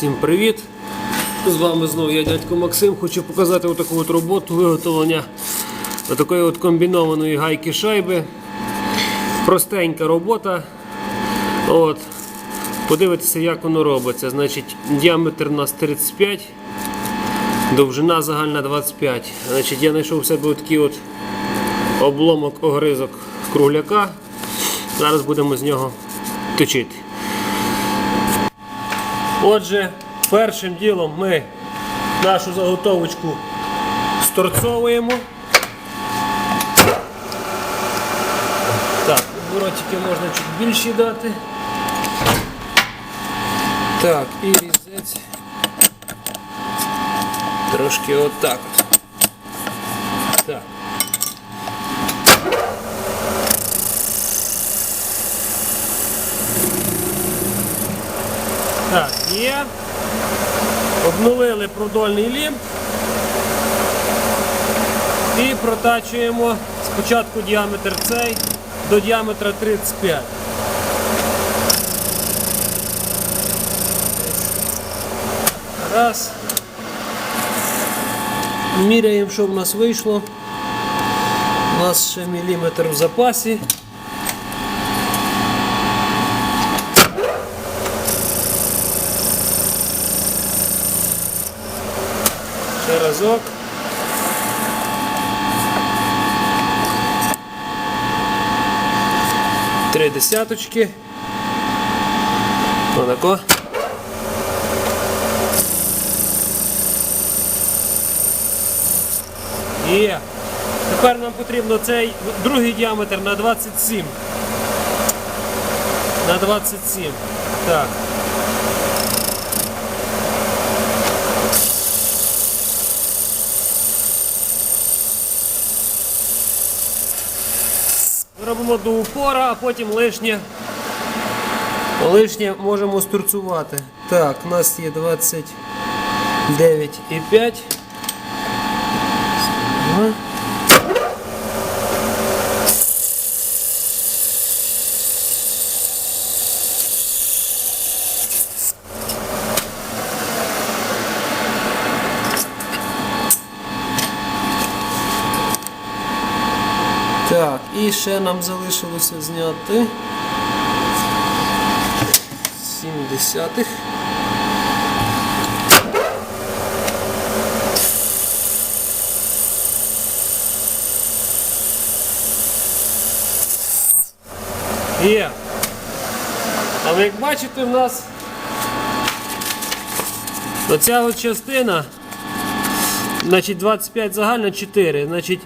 Всім привіт! З вами знову я дядько Максим. Хочу показати отаку от роботу виготовлення такої от комбінованої гайки шайби. Простенька робота. От. Подивитися, як воно робиться. Значить, діаметр у нас 35, довжина загальна 25. Значить, я знайшов у себе такий от обломок огризок кругляка. Зараз будемо з нього точити. Отже, першим ділом ми нашу заготовочку сторцовуємо. Так, оборотики можна чуть більші дати. Так, і різець. Трошки отак. от. Так. Так, є. Обнулили продольний лімб і протачуємо спочатку діаметр цей до діаметра 35. Раз. Міряємо, що в нас вийшло. У нас ще міліметр в запасі. Ще разок. Три десяточки. Отако. Є. Тепер нам потрібно цей другий діаметр на 27. На 27. Так. Робимо до упора, а потім лишнє, лишнє можемо стурцувати. Так, у нас є 29,5. Ага. Так, і ще нам залишилося зняти 7 десятих. Є. Але як бачите, в нас оця от частина, значить 25 загальна 4, значить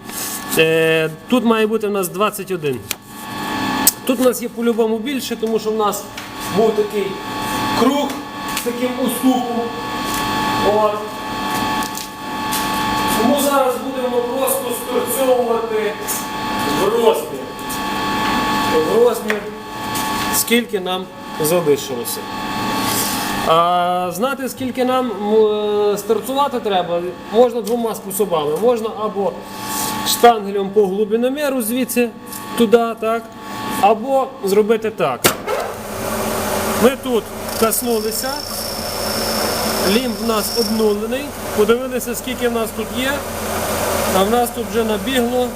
тут має бути в нас 21. Тут у нас є по-любому більше, тому що в нас був такий круг з таким уступом. От. Тому зараз будемо просто сторцьовувати в розмір. В розмір, скільки нам залишилося. А знати, скільки нам м, старцувати треба, можна двома способами. Можна або штангелем по глибиноміру звідси туди, так, або зробити так. Ми тут коснулися, лімб в нас обнулений, подивилися, скільки в нас тут є, а в нас тут вже набігло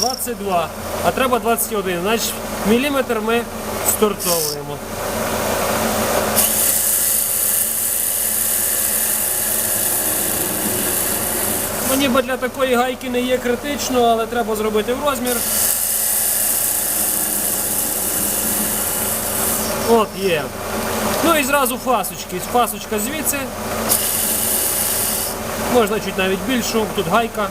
22, а треба 21. Значить, міліметр ми сторцовуємо. Ну, ніби для такої гайки не є критично, але треба зробити в розмір. От є. Ну і зразу фасочки. Фасочка звідси. Можна чуть навіть більшу, тут гайка.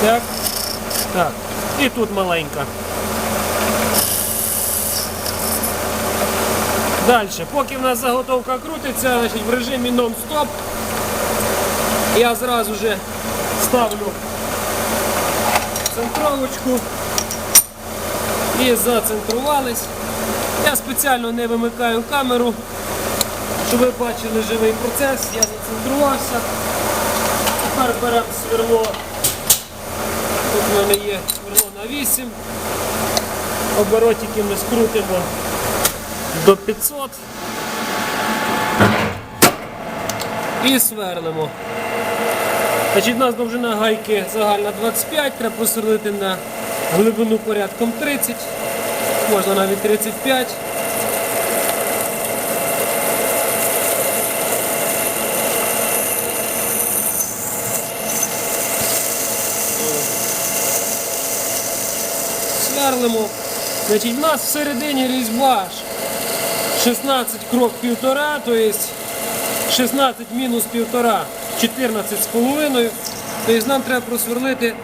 Так. Так. І тут маленька. Далі, поки в нас заготовка крутиться, значить в режимі нон-стоп я зразу же ставлю центровочку і зацентрувались. Я спеціально не вимикаю камеру, щоб ви бачили живий процес. Я зацентрувався. Тепер беремо сверло. Тут в мене є сверло на 8. Оборотики ми скрутимо до 500 і сверлимо. Значить, у нас довжина гайки загальна 25, треба просверлити на глибину порядком 30, можна навіть 35. Сверлимо. Значить, в нас всередині різьба 16 крок півтора, то є 16 мінус півтора, 14 з половиною. Тобто нам треба просверлити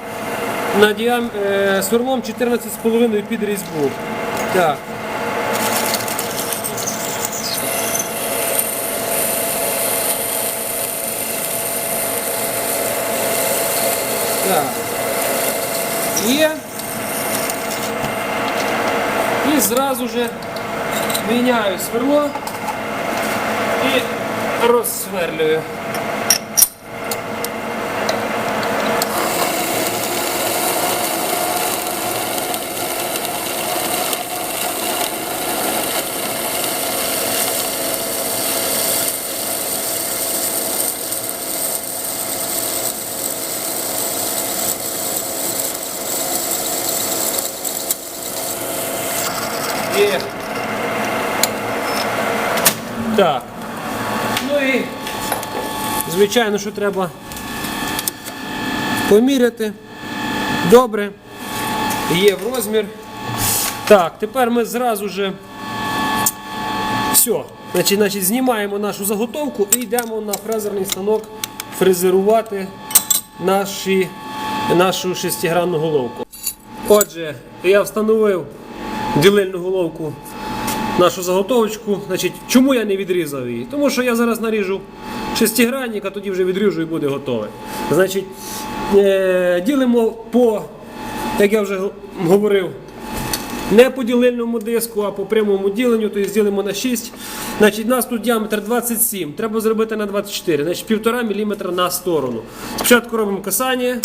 на діам... е, сверлом 14 з половиною під різьбу. Так. Так. Є. І зразу же міняю сверло і розсверлюю. Є. Так. Ну і звичайно, що треба поміряти. Добре. Є в розмір. Так, тепер ми зразу же все. Значить, значить, знімаємо нашу заготовку і йдемо на фрезерний станок фрезерувати наші, нашу шестигранну головку. Отже, я встановив ділильну головку нашу заготовочку. Значить, чому я не відрізав її? Тому що я зараз наріжу шестигранник, а тоді вже відріжу і буде готове. Значить, е- ділимо по, як я вже говорив, не по ділильному диску, а по прямому діленню, тобто ділимо на 6. Значить, у нас тут діаметр 27, треба зробити на 24, значить 1,5 мм на сторону. Спочатку робимо касання.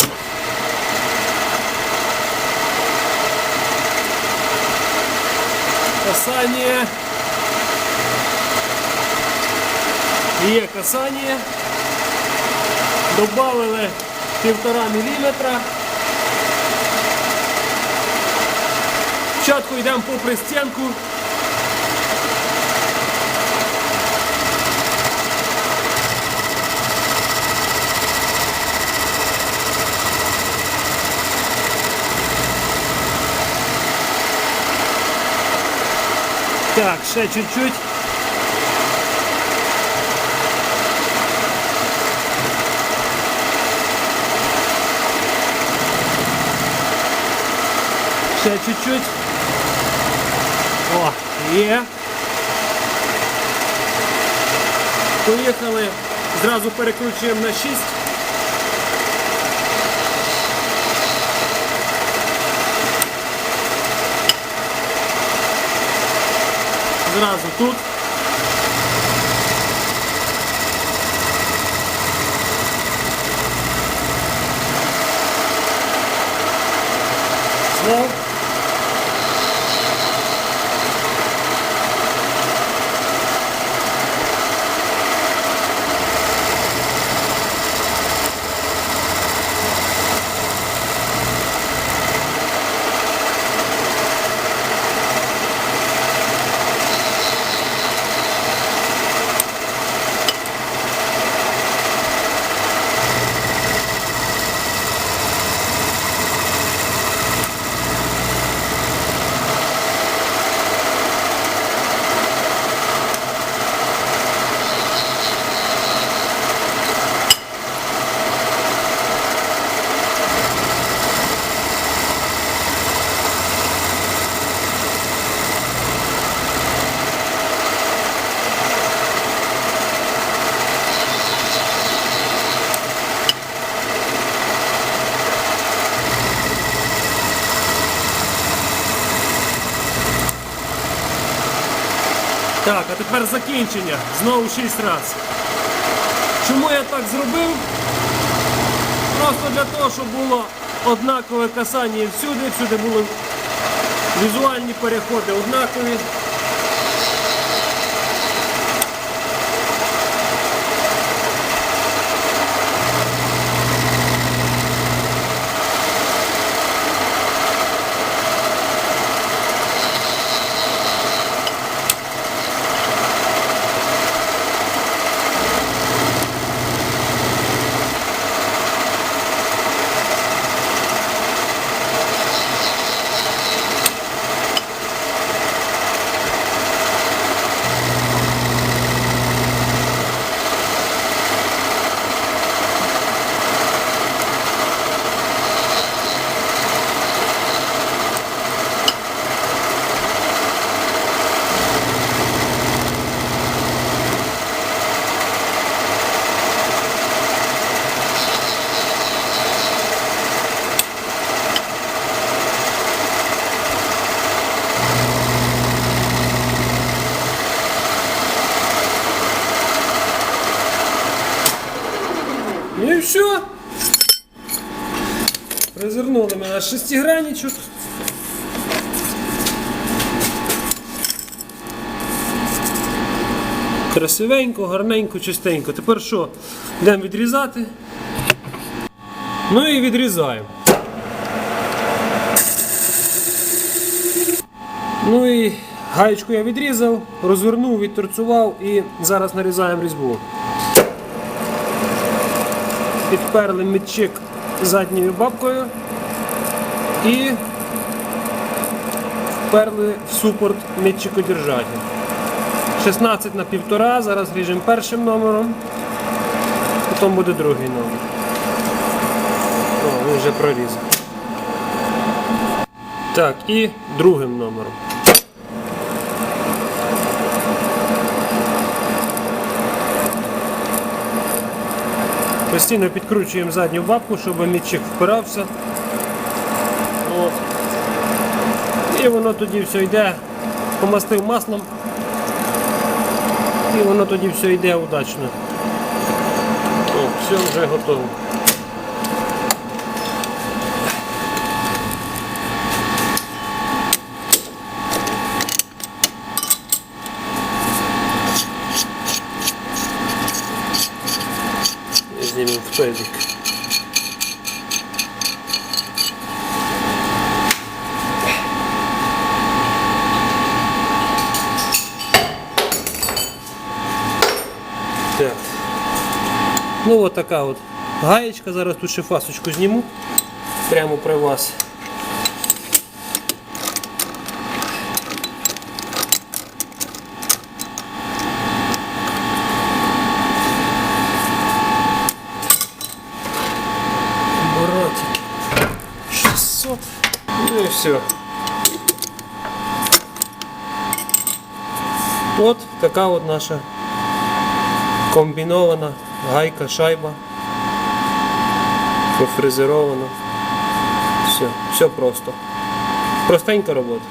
Касание. Є касание. Добавили півтора міліметра. Спочатку йдемо по пристінку. Так, ще чуть-чуть. Ще чуть-чуть. О, є. Поїхали. Зразу перекручуємо на 6. Зразу тут. Так, а тепер закінчення. Знову 6 разів. Чому я так зробив? Просто для того, щоб було однакове касання всюди, всюди були візуальні переходи однакові. все. Розвернули ми наш шестигранничок. Красивенько, гарненько, чистенько. Тепер що? Йдемо відрізати. Ну і відрізаємо. Ну і гаєчку я відрізав, розвернув, відторцював і зараз нарізаємо різьбу. Підперли мітчик задньою бабкою і вперли в супорт мітчикодержатель. 16 на 1,5, зараз ріжемо першим номером, потім буде другий номер. О, він вже прорізав. Так, і другим номером. Постійно підкручуємо задню бабку, щоб мітчик впирався. От. І воно тоді все йде, помастив маслом. І воно тоді все йде удачно. О, все вже готово. Знімемо в той Ну от така от гаєчка. Зараз тут ще фасочку зніму. Прямо при вас. Оборотики. 600. Ну і все. От така от наша комбінована гайка, шайба. Пофрезеровано. Все, все просто. Простенька робота.